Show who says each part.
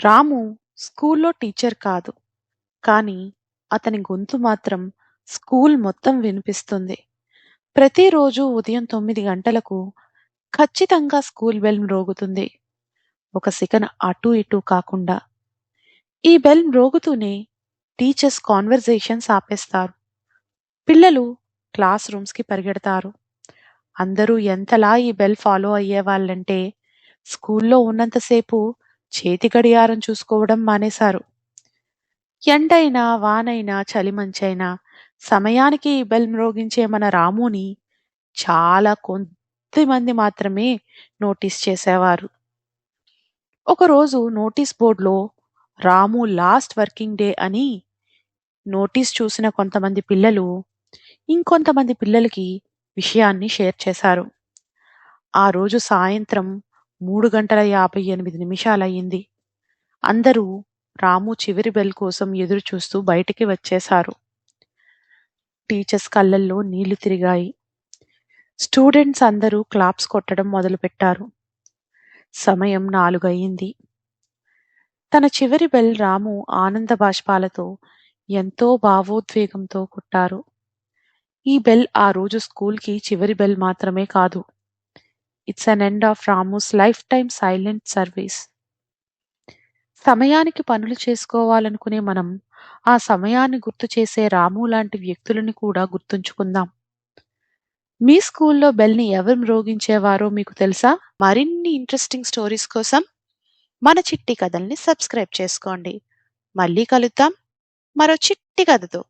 Speaker 1: రాము స్కూల్లో టీచర్ కాదు. కానీ అతని గొంతు మాత్రం స్కూల్ మొత్తం వినిపిస్తుంది. ప్రతిరోజు ఉదయం తొమ్మిది గంటలకు ఖచ్చితంగా స్కూల్ బెల్ మ్రోగుతుంది. ఒక సెకను అటూ ఇటూ కాకుండా. ఈ బెల్ మ్రోగుతూనే టీచర్స్ కాన్వర్జేషన్స్ ఆపేస్తారు. పిల్లలు క్లాస్ రూమ్స్‌కి పరిగెడతారు. అందరూ ఎంతలా ఈ బెల్ ఫాలో అయ్యేవాళ్ళంటే స్కూల్లో ఉన్నంత సేపు చేతి గడియారం చూసుకోవడం మానేశారు. ఎండైనా, వానైనా, చలిమంచైనా సమయానికి బెల్ మ్రోగించే మన రాముని చాలా కొద్దిమంది మాత్రమే నోటీస్ చేసేవారు. ఒకరోజు నోటీస్ బోర్డులో రాము లాస్ట్ వర్కింగ్ డే అని నోటీస్ చూసిన కొంతమంది పిల్లలు, ఇంకొంతమంది పిల్లలకి విషయాన్ని షేర్ చేశారు. ఆ రోజు సాయంత్రం మూడు గంటల యాభై ఎనిమిది నిమిషాలయ్యింది అందరూ రాము చివరి బెల్ కోసం ఎదురు చూస్తూ బయటికి వచ్చేశారు. టీచర్స్ కళ్ళల్లో నీళ్ళు తిరిగాయి. స్టూడెంట్స్ అందరూ క్లాప్స్ కొట్టడం మొదలుపెట్టారు. సమయం నాలుగయ్యింది తన చివరి బెల్ రాము ఆనంద బాష్పాలతో ఎంతో భావోద్వేగంతో కొట్టారు. ఈ బెల్ ఆ రోజు స్కూల్‌కి చివరి బెల్ మాత్రమే కాదు. It's an end of Ramu's lifetime silent service. సమయానికి పనులు చేసుకోవాలనుకునే మనం ఆ సమయాన్ని గుర్తు చేసే రాము లాంటి వ్యక్తులని కూడా గుర్తుంచుకుందాం. మీ స్కూల్లో బెల్‌ని ఎవరు మ్రోగించేవారో మీకు తెలుసా? మరిన్ని ఇంట్రెస్టింగ్ స్టోరీస్ కోసం మన చిట్టి కథల్ని సబ్స్క్రైబ్ చేసుకోండి. మళ్ళీ కలుద్దాం మరో చిట్టి కథతో.